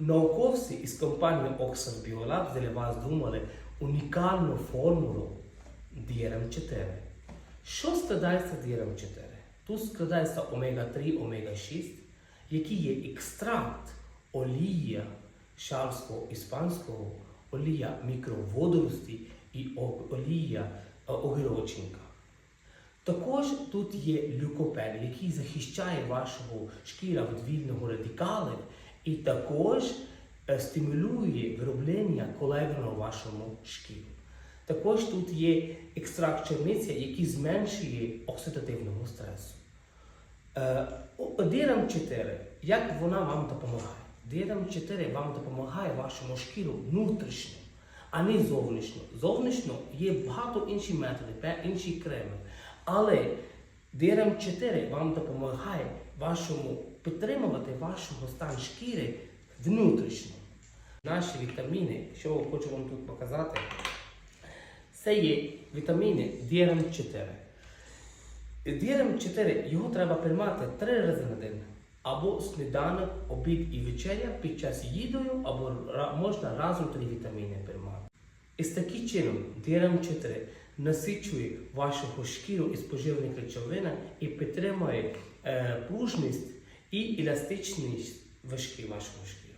Науковці із компанії Oxford Biolab для вас думали унікальну формулу DRM4. Що складається DRM4? Тут складається омега-3, омега-6, які є екстракт олія шарського іспанського, олія мікроводорості і олія е, огірочника. Також тут є люкопен, який захищає вашого шкіра від вільного радикалів і також е, стимулює вироблення колагену в вашому шкірі. Також тут є екстракт черниці, який зменшує оксидативного стресу. Е, 4, як вона вам допомагає? DRM 4 вам допомагає вашому шкіру внутрішньо, а не зовнішньо. Зовнішньо є багато інших методів, інші креми. Але DRM 4 вам допомагає вашому підтримувати вашого стан шкіри внутрішньо. Наші вітаміни, що хочу вам тут показати, це є вітаміни DRM 4. DRM 4 його треба приймати три рази на день. Або сніданок, обід і вечеря під час їдою, або можна разом три вітаміни приймати. І з таким чином DRM 4 насичує вашу шкіру із поживних речовин і підтримує е, пружність і еластичність важкі вашого шкіри.